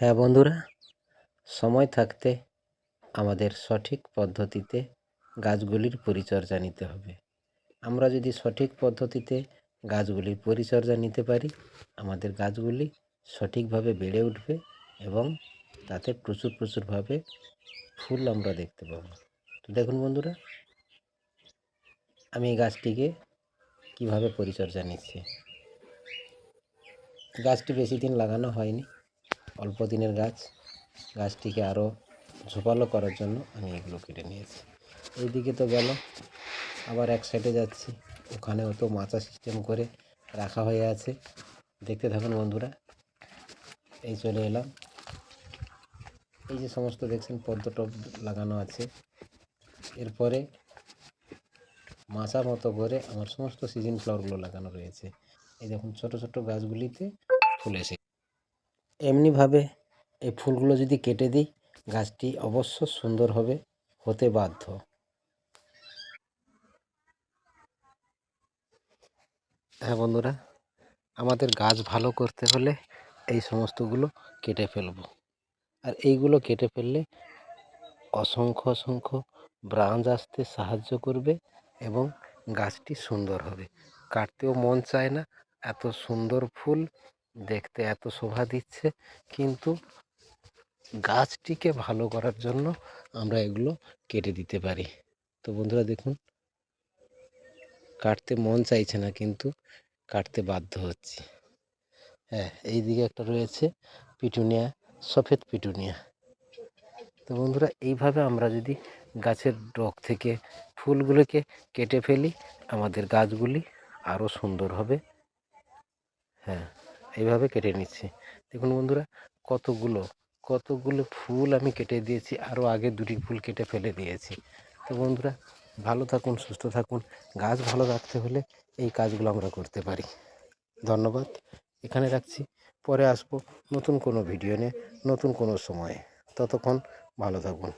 হ্যাঁ বন্ধুরা, সময় থাকতে আমাদের সঠিক পদ্ধতিতে গাছগুলির পরিচর্যা নিতে হবে। আমরা যদি সঠিক পদ্ধতিতে গাছগুলির পরিচর্যা নিতে পারি, আমাদের গাছগুলি সঠিকভাবে বেড়ে উঠবে এবং তাতে প্রচুর প্রচুরভাবে ফুল আমরা দেখতে পাবো। তো দেখুন বন্ধুরা, আমি এই গাছটিকে কীভাবে পরিচর্যা নিচ্ছি? গাছটি বেশি দিন লাগানো হয়নি। অল্প দিনের গাছ। গাছটিকে আরও ঝোপালো করার জন্য আমি এগুলো কেটে নিয়েছি। এইদিকে তো গেল। আবার এক সাইডে যাচ্ছি। ওখানেও তো মাচা সিস্টেম করে রাখা হয়ে আছে। দেখতে থাকুন বন্ধুরা। এই চলে এলাম। এই যে সমস্ত দেখছেন, পদ্ম টব লাগানো আছে। এরপরে মাচা মতো করে আমার সমস্ত সিজন ফ্লাওয়ারগুলো লাগানো রয়েছে। এই দেখুন, ছোট ছোট গাছগুলিতে ফুল এসে এমনিভাবে এই ফুলগুলো যদি কেটে দিই, গাছটি অবশ্য সুন্দর হবে, হতে বাধ্য। হ্যাঁ বন্ধুরা, আমাদের গাছ ভালো করতে হলে এই সমস্তগুলো কেটে ফেলব। আর এইগুলো কেটে ফেললে অসংখ্য অসংখ্য ব্রাঞ্চ আসতে সাহায্য করবে এবং গাছটি সুন্দর হবে। কাটতেও মন চায় না, এত সুন্দর ফুল দেখতে এত শোভা দিচ্ছে। কিন্তু গাছটিকে ভালো করার জন্য আমরা এগুলো কেটে দিতে পারি। তো বন্ধুরা দেখুন, কাটতে মন চাইছে না, কিন্তু কাটতে বাধ্য হচ্ছি। হ্যাঁ এই দিকে একটা রয়েছে পিটুনিয়া, সফেদ পিটুনিয়া। তো বন্ধুরা, এইভাবে আমরা যদি গাছের ডগ থেকে ফুলগুলোকে কেটে ফেলি, আমাদের গাছগুলি আরও সুন্দর হবে। হ্যাঁ। এইভাবে কেটে নিচ্ছি। দেখুন বন্ধুরা, কতগুলো কতগুলো ফুল আমি কেটে দিয়েছি, আরও আগে দুটি ফুল কেটে ফেলে দিয়েছি। তো বন্ধুরা, ভালো থাকুন, সুস্থ থাকুন। গাছ ভালো রাখতে হলে এই কাজগুলো আমরা করতে পারি। ধন্যবাদ। এখানে রাখছি। পরে আসব নতুন কোনো ভিডিও নিয়ে, নতুন কোনো সময়ে। ততক্ষণ ভালো থাকুন।